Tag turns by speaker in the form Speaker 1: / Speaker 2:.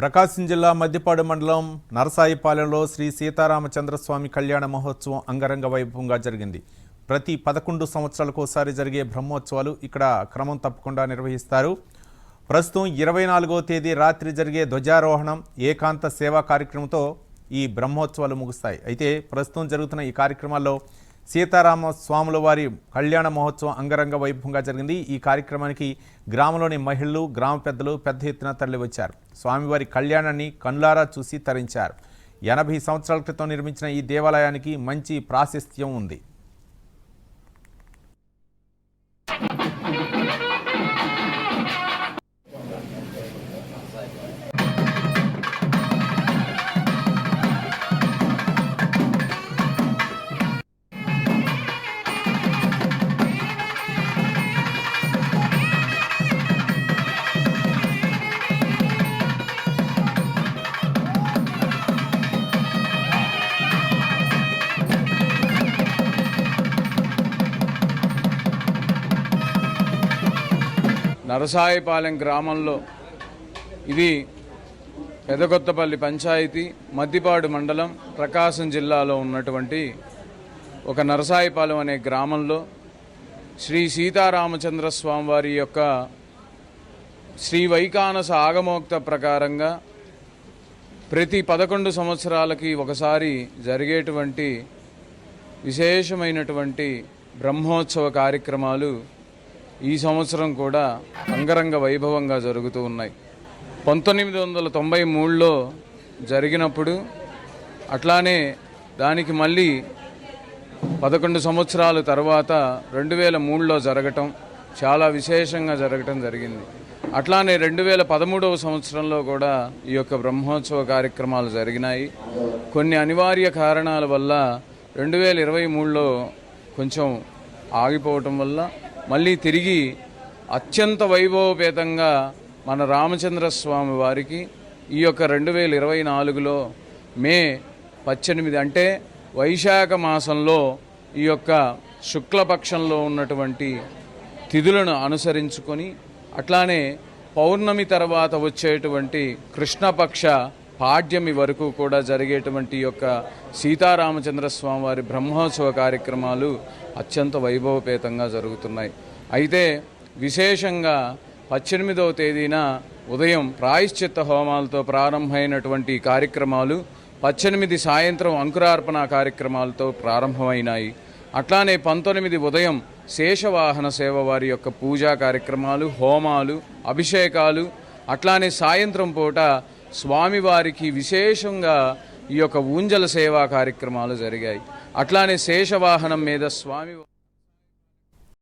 Speaker 1: ప్రకాశం జిల్లా మద్దిపాడు మండలం నరసాయిపాలెంలో శ్రీ సీతారామచంద్రస్వామి కళ్యాణ మహోత్సవం అంగరంగ వైభవంగా జరిగింది. ప్రతి పదకొండు సంవత్సరాలకు ఒకసారి జరిగే బ్రహ్మోత్సవాలు ఇక్కడ క్రమం తప్పకుండా నిర్వహిస్తారు. ప్రస్తుతం ఇరవై నాలుగో తేదీ రాత్రి జరిగే ధ్వజారోహణం ఏకాంత సేవా కార్యక్రమంతో ఈ బ్రహ్మోత్సవాలు ముగుస్తాయి. అయితే ప్రస్తుతం జరుగుతున్న ఈ కార్యక్రమాల్లో సీతారామ స్వాముల వారి కళ్యాణ మహోత్సవం అంగరంగ వైభవంగా జరిగింది. ఈ కార్యక్రమానికి గ్రామంలోని మహిళలు గ్రామ పెద్దలు పెద్ద ఎత్తున తరలి వచ్చారు స్వామివారి కళ్యాణాన్ని కన్లారా చూసి తరించారు. ఎనభై సంవత్సరాల క్రితం నిర్మించిన ఈ దేవాలయానికి మంచి ప్రాశస్త్యం ఉంది.
Speaker 2: నరసాయిపాలెం గ్రామంలో ఇది పెదకొత్తపల్లి పంచాయతీ మద్దిపాడు మండలం ప్రకాశం జిల్లాలో ఉన్నటువంటి ఒక నరసాయిపాలెం అనే గ్రామంలో శ్రీ సీతారామచంద్ర స్వామివారి యొక్క శ్రీ వైకానస ఆగమోక్త ప్రకారంగా ప్రతి పదకొండు సంవత్సరాలకి ఒకసారి జరిగేటువంటి విశేషమైనటువంటి బ్రహ్మోత్సవ కార్యక్రమాలు ఈ సంవత్సరం కూడా అంగరంగ వైభవంగా జరుగుతూ ఉన్నాయి. పంతొమ్మిది వందల తొంభై మూడులో జరిగినప్పుడు అట్లానే దానికి మళ్ళీ పదకొండు సంవత్సరాల తర్వాత రెండు వేల మూడులో జరగటం చాలా విశేషంగా జరగటం జరిగింది. అట్లానే రెండు వేల పదమూడవ సంవత్సరంలో కూడా ఈ యొక్క బ్రహ్మోత్సవ కార్యక్రమాలు జరిగినాయి. కొన్ని అనివార్య కారణాల వల్ల రెండు వేల ఇరవై మూడులో కొంచెం ఆగిపోవటం వల్ల మళ్ళీ తిరిగి అత్యంత వైభవపేతంగా మన రామచంద్ర స్వామి వారికి ఈ యొక్క రెండు వేల ఇరవై నాలుగులో మే పద్దెనిమిది అంటే వైశాఖ మాసంలో ఈ యొక్క శుక్లపక్షంలో ఉన్నటువంటి తిథులను అనుసరించుకొని అట్లానే పౌర్ణమి తర్వాత వచ్చేటువంటి కృష్ణపక్ష పాడ్యమి వరకు కూడా జరిగేటువంటి యొక్క సీతారామచంద్ర స్వామి వారి బ్రహ్మోత్సవ కార్యక్రమాలు అత్యంత వైభవపేతంగా జరుగుతున్నాయి. అయితే విశేషంగా పద్దెనిమిదవ తేదీన ఉదయం ప్రాయశ్చిత్త హోమాలతో ప్రారంభమైనటువంటి కార్యక్రమాలు పద్దెనిమిది సాయంత్రం అంకురార్పణ కార్యక్రమాలతో ప్రారంభమైనాయి. అట్లానే పంతొమ్మిది ఉదయం శేషవాహన సేవ వారి యొక్క పూజా కార్యక్రమాలు హోమాలు అభిషేకాలు అట్లానే సాయంత్రం పూట స్వామివారికి విశేషంగా ఈ యొక్క ఊంజల సేవా కార్యక్రమాలు జరిగాయి. అట్లానే శేషవాహనం మీద స్వామి